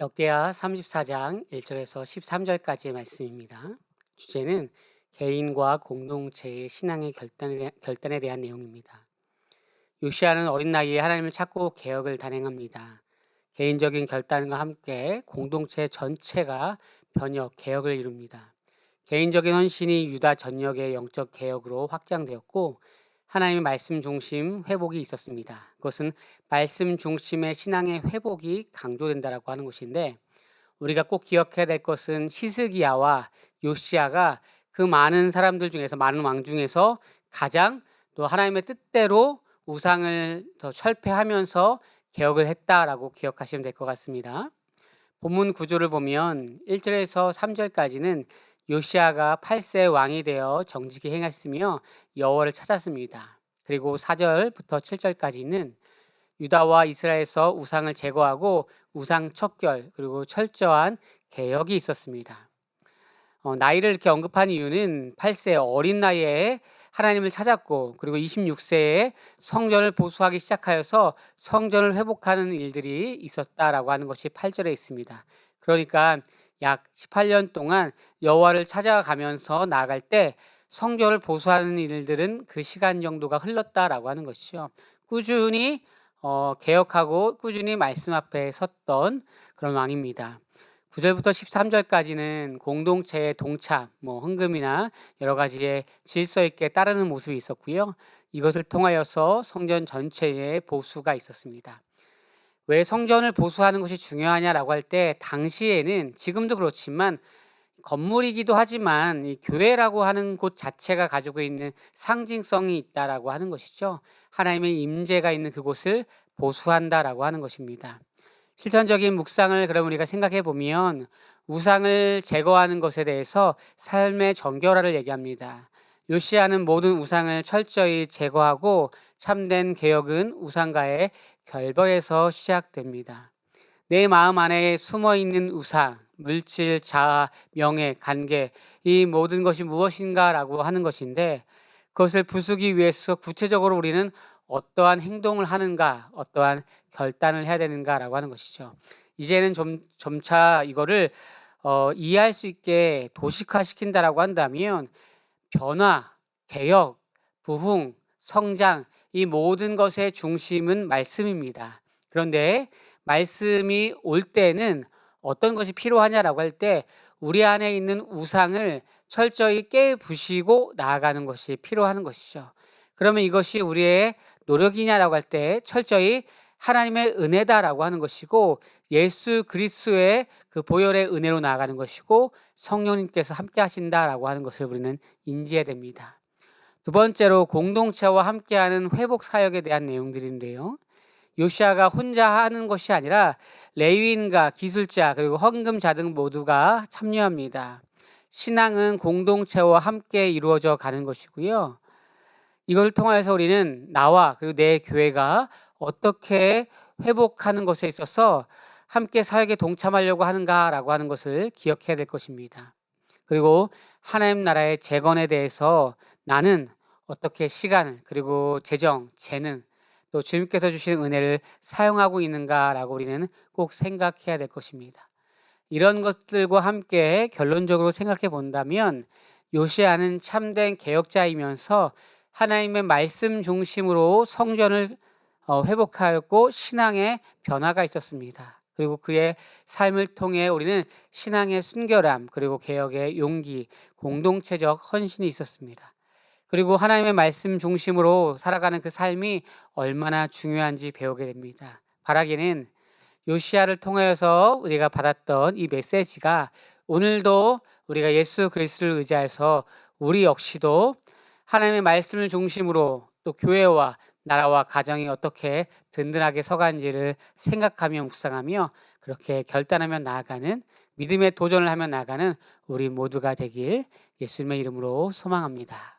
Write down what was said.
역대하 34장 1절에서 13절까지의 말씀입니다. 주제는 개인과 공동체의 신앙의 결단에, 대한 내용입니다. 요시아는 어린 나이에 하나님을 찾고 개혁을 단행합니다. 개인적인 결단과 함께 공동체 전체가 변혁, 개혁을 이룹니다. 개인적인 헌신이 유다 전역의 영적 개혁으로 확장되었고 하나님의 말씀 중심 회복이 있었습니다. 그것은 말씀 중심의 신앙의 회복이 강조된다라고 하는 것인데 우리가 꼭 기억해야 될 것은 시스기야와 요시아가 그 많은 사람들 중에서 많은 왕 중에서 가장 또 하나님의 뜻대로 우상을 더 철폐하면서 개혁을 했다라고 기억하시면 될 것 같습니다. 본문 구조를 보면 1절에서 3절까지는 요시아가 8세 왕이 되어 정직히 행했으며 여호와를 찾았습니다. 그리고 4절부터 7절까지는 유다와 이스라엘에서 우상을 제거하고 우상 척결 그리고 철저한 개혁이 있었습니다. 어, 나이를 이렇게 언급한 이유는 8세 어린 나이에 하나님을 찾았고 그리고 26세에 성전을 보수하기 시작하여서 성전을 회복하는 일들이 있었다라고 하는 것이 8절에 있습니다. 그러니까 약 18년 동안 여호와를 찾아가면서 나아갈 때 성전을 보수하는 일들은 그 시간 정도가 흘렀다라고 하는 것이죠. 꾸준히 어, 개혁하고 꾸준히 말씀 앞에 섰던 그런 왕입니다. 9절부터 13절까지는 공동체의 동참, 뭐 헌금이나 여러 가지의 질서 있게 따르는 모습이 있었고요. 이것을 통하여서 성전 전체에 보수가 있었습니다. 왜 성전을 보수하는 것이 중요하냐라고 할 때 당시에는 지금도 그렇지만 건물이기도 하지만 이 교회라고 하는 곳 자체가 가지고 있는 상징성이 있다라고 하는 것이죠. 하나님의 임재가 있는 그곳을 보수한다라고 하는 것입니다. 실천적인 묵상을 그럼 우리가 생각해 보면 우상을 제거하는 것에 대해서 삶의 정결화를 얘기합니다. 요시아는 모든 우상을 철저히 제거하고 참된 개혁은 우상과의 결벌에서 시작됩니다. 내 마음 안에 숨어 있는 우상, 물질, 자아, 명예, 관계, 이 모든 것이 무엇인가라고 하는 것인데 그것을 부수기 위해서 구체적으로 우리는 어떠한 행동을 하는가, 어떠한 결단을 해야 되는가라고 하는 것이죠. 이제는 좀 점차 이거를 어, 이해할 수 있게 도식화 시킨다라고 한다면 변화, 개혁, 부흥, 성장 이 모든 것의 중심은 말씀입니다. 그런데 말씀이 올 때는 어떤 것이 필요하냐라고 할 때 우리 안에 있는 우상을 철저히 깨부시고 나아가는 것이 필요한 것이죠. 그러면 이것이 우리의 노력이냐라고 할 때 철저히 하나님의 은혜다라고 하는 것이고 예수 그리스도의 그 보혈의 은혜로 나아가는 것이고 성령님께서 함께 하신다라고 하는 것을 우리는 인지해야 됩니다. 두 번째로 공동체와 함께하는 회복 사역에 대한 내용들인데요. 요시아가 혼자 하는 것이 아니라 레위인과 기술자 그리고 헌금자 등 모두가 참여합니다. 신앙은 공동체와 함께 이루어져 가는 것이고요. 이걸 통해서 우리는 나와 그리고 내 교회가 어떻게 회복하는 것에 있어서 함께 사역에 동참하려고 하는가라고 하는 것을 기억해야 될 것입니다. 그리고 하나님 나라의 재건에 대해서 나는 어떻게 시간 그리고 재정, 재능 또 주님께서 주신 은혜를 사용하고 있는가라고 우리는 꼭 생각해야 될 것입니다. 이런 것들과 함께 결론적으로 생각해 본다면 요시아는 참된 개혁자이면서 하나님의 말씀 중심으로 성전을 어, 회복하였고 신앙의 변화가 있었습니다. 그리고 그의 삶을 통해 우리는 신앙의 순결함 그리고 개혁의 용기, 공동체적 헌신이 있었습니다. 그리고 하나님의 말씀 중심으로 살아가는 그 삶이 얼마나 중요한지 배우게 됩니다. 바라기는 요시아를 통하여서 우리가 받았던 이 메시지가 오늘도 우리가 예수 그리스도를 의지해서 우리 역시도 하나님의 말씀을 중심으로 또 교회와 나라와 가정이 어떻게 든든하게 서간지를 생각하며 묵상하며 그렇게 결단하며 나아가는 믿음의 도전을 하며 나아가는 우리 모두가 되길 예수님의 이름으로 소망합니다.